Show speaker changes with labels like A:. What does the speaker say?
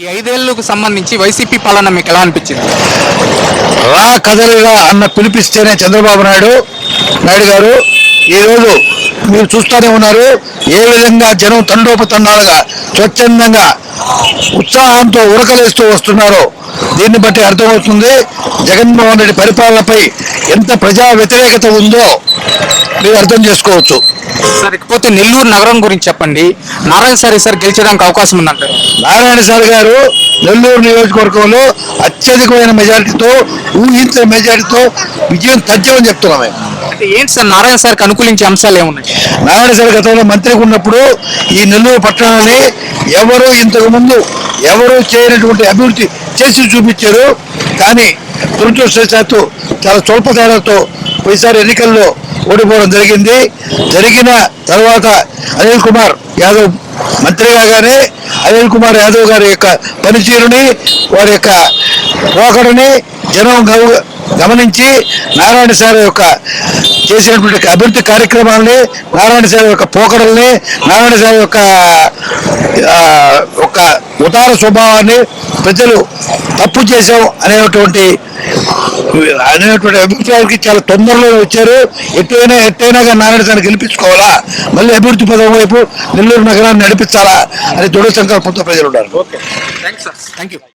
A: ఈ ఐదేళ్ళకు సంబంధించి వైసీపీ పాలన మీకు ఎలా అనిపించింది?
B: రా కదలిరా అన్న పిలిపిస్తేనే చంద్రబాబు నాయుడు నాయుడు గారు ఈరోజు మీరు చూస్తూనే ఉన్నారు. ఏ విధంగా జనం తండోపతండాలుగా స్వచ్ఛందంగా ఉత్సాహంతో ఉరకలేస్తూ వస్తున్నారో దీన్ని బట్టి అర్థమవుతుంది జగన్మోహన్ రెడ్డి పరిపాలనపై ఎంత ప్రజా వ్యతిరేకత ఉందో. మీరు అర్థం చేసుకోవచ్చు.
A: సార్ ఇకపోతే నెల్లూరు నగరం గురించి చెప్పండి. నారాయణ సార్ ఈసారి గెలిచడానికి అవకాశం ఉందంటారు.
B: నారాయణ సార్ గారు నెల్లూరు నియోజకవర్గంలో అత్యధికమైన మెజారిటీతో ఊహించిన మెజారిటీతో విజయం తథ్యమని చెప్తున్నాం
A: అంటే ఏంటి సార్ నారాయణ సార్కి అనుకూలించే అంశాలు ఏమున్నాయి?
B: నారాయణ సార్ గతంలో మంత్రిగా ఉన్నప్పుడు ఈ నెల్లూరు పట్టణాన్ని ఎవరు ఇంతకు ముందు ఎవరు చేయనటువంటి అభివృద్ధి చేసి చూపించారు. కానీ దురదృష్టవశాత్తు చాలా స్వల్ప తేడాతో పోయిసారి ఎన్నికల్లో ఓడిపోవడం జరిగింది. జరిగిన తర్వాత అనిల్ కుమార్ యాదవ్ మంత్రి కాగానే అనిల్ కుమార్ యాదవ్ గారి యొక్క పనితీరుని వారి యొక్క పోకడని జనం గమనించి నారాయణ సార్ యొక్క చేసినటువంటి అభివృద్ధి కార్యక్రమాలని నారాయణ సార్ యొక్క పోకడల్ని నారాయణ సార్ యొక్క ఒక ఉదార స్వభావాన్ని ప్రజలు తప్పు చేశాం అనేటువంటి అనేటువంటి అభిప్రాయానికి చాలా తొందరలో వచ్చారు. ఎట్టైనా ఎట్టైనా కానీ నారాయణ సార్ గెలిపించుకోవాలా? మళ్ళీ అభివృద్ధి పదం వైపు నెల్లూరు నగరాన్ని నడిపించాలా? అనే దృఢ సంకల్పంతో ప్రజలు ఉన్నారు
A: సార్ థ్యాంక్ యూ